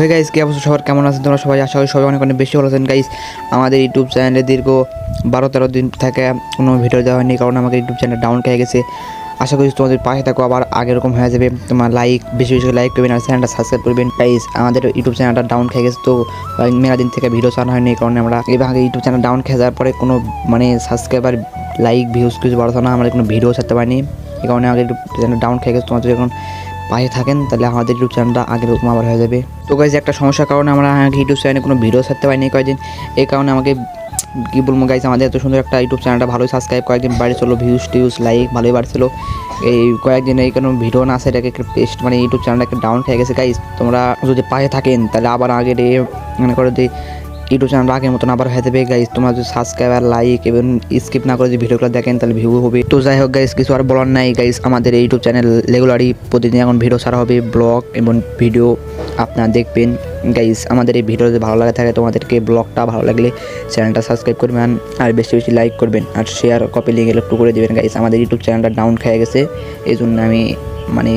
Hey guys কি অবস্থা? সবার কেমন আছেন তোমরা? সবাই আশা করি সবাই অনেক অনেক বেশি ভালো আছেন। গাইস আমাদের ইউটিউব চ্যানেলে দীর্ঘ বারো তেরো দিন থেকে কোনো ভিডিও দেওয়া হয়নি, কারণ আমাকে ইউটিউব চ্যানেল ডাউন খেয়ে গেছে। আশা করি তোমাদের পাশে থাকো, আবার আগের রকম হয়ে যাবে। তোমার লাইক বেশি বেশি লাইক করবেন আর চ্যানেলটা সাবস্ক্রাইব করবেন। গাইস আমাদের ইউটিউব চ্যানেলটা ডাউন খেয়ে গেছে, তো মেলা দিন থেকে ভিডিও চালানো হয়নি, কারণে আমরা আগে ইউটিউব চ্যানেল ডাউন খেয়ে যাওয়ার পরে কোনো মানে সাবস্ক্রাইবার লাইক ভিউজ কিছু বাড়তো না আমরা কোনো ভিডিও ছাড়তে পারিনি। এই কারণে আগে ইউটিউব চ্যানেল ডাউন খেয়ে গেছে, তোমাদের যখন পাশে থাকেন, তাহলে আমাদের ইউটিউব চ্যানেলটা আগের রকম আবার হয়ে যাবে। তো গাইজ একটা সমস্যার কারণে আমরা ইউটিউব চ্যানেলে কোনো ভিডিও ছাড়তে পারিনি কয়েকদিন। এই কারণে আমাকে, কী বলব গাইজ আমাদের এত সুন্দর একটা ইউটিউব চ্যানেলটা ভালোই সাবস্ক্রাইব কয়েকদিন বাড়ছিল ভিউজ টিউজ লাইক ভালোই বাড়ছিল। এই কয়েকদিন এই কোনো ভিডিও না আসে এটাকে পেস্ট মানে ইউটিউব চ্যানেলটা ডাউন খেয়ে গেছে গাইজ তোমরা যদি পাশে থাকেন, তাহলে আবার আগের মনে করো যে ইউটিউব চ্যানেল আগের মতন আবার হয়ে যাবে গাইজ তোমার যদি সাবস্ক্রাইব আর লাইক এবং স্কিপ না করে যদি ভিডিওগুলো দেখেন, তাহলে ভিউ হবে। তো যাই হোক গাইজ কিছু আর বলার নাই গাইজ আমাদের ইউটিউব চ্যানেল রেগুলারই প্রতিদিন এখন ভিডিও ছাড়া হবে ব্লগ এবং ভিডিও আপনারা দেখবেন গাইজ আমাদের এই ভিডিও যদি ভালো লাগে থাকে তোমাদেরকে ব্লগটা ভালো লাগলে চ্যানেলটা সাবস্ক্রাইব করবেন আর বেশি বেশি লাইক করবেন। আর শেয়ার কপি লিঙ্ক একটু করে দেবেন গাইজ আমাদের ইউটিউব চ্যানেলটা ডাউন খেয়ে গেছে এই জন্য আমি মানে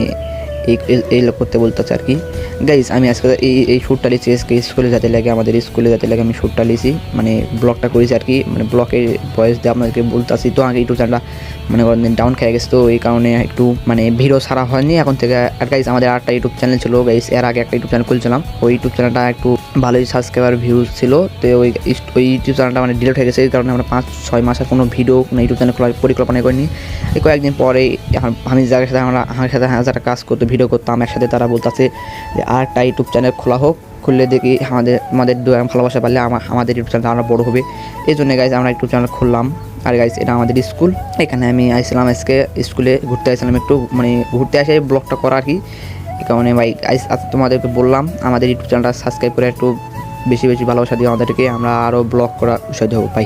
এই, এই- করতে বলতেছে আর কি। গাইজ আমি আজকে এই এই শ্যুটটা লিখছি আজকে স্কুলে যাতে লাগে, আমাদের স্কুলে যাতে লাগে, আমি শ্যুটটা লিখছি মানে ব্লগটা করেছি আর কি মানে ব্লকের ভয়েস দিয়ে আপনাদেরকে বলতেছি। তো আগে ইউটিউব চ্যানেলটা মানে করেন ডাউন খেয়ে গেছে তো, এই কারণে একটু মানে ভিডিও সারা হয়নি। এখন থেকে, আর গাইজ আমাদের আরেকটা ইউটিউব চ্যানেল ছিল গাইজ এর আগে একটা ইউটিউব চ্যানেল খুলছিলাম। ওই ইউটিউব চ্যানেলটা একটু ভালোই সাবস্ক্রাইবার ভিউজ ছিল। তো ওই ওই ইউটিউব চ্যানেলটা মানে ডিলিট হয়ে গেছে, এই কারণে আমরা পাঁচ, ছয় মাসের কোনো ভিডিও কোনো ইউটিউব চ্যানেল খোলার পরিকল্পনা করিনি। কয়েকদিন পরে আমি যাদের সাথে, আমরা, আমার সাথে হাজারটা কাজ করতো ভিডিও করতাম, একসাথে তারা বলতেছে যে, আর একটা ইউটিউব চ্যানেল খোলা হোক, খুললে দেখি আমাদের আমাদের ভালোবাসা পারলে আমার আমাদের ইউটিউব চ্যানেলটা আমরা বড় হবে। এই জন্য গাইজ আমরা ইউটিউব চ্যানেল খুললাম। আর গাইজ এটা আমাদের স্কুল। এখানে আমি আইছিলাম আজকে স্কুলে, ঘুরতে আসছিলাম একটু মানে ঘুরতে আসে ব্লগটা করা আর কি। কারণে ভাই আজ তোমাদেরকে বললাম, আমাদের ইউটিউব চ্যানেলটা সাবস্ক্রাইব করে একটু বেশি বেশি ভালোবাসা দিয়ে আমাদেরকে, আমরা আরও ব্লগ করা উৎসাহিত হব ভাই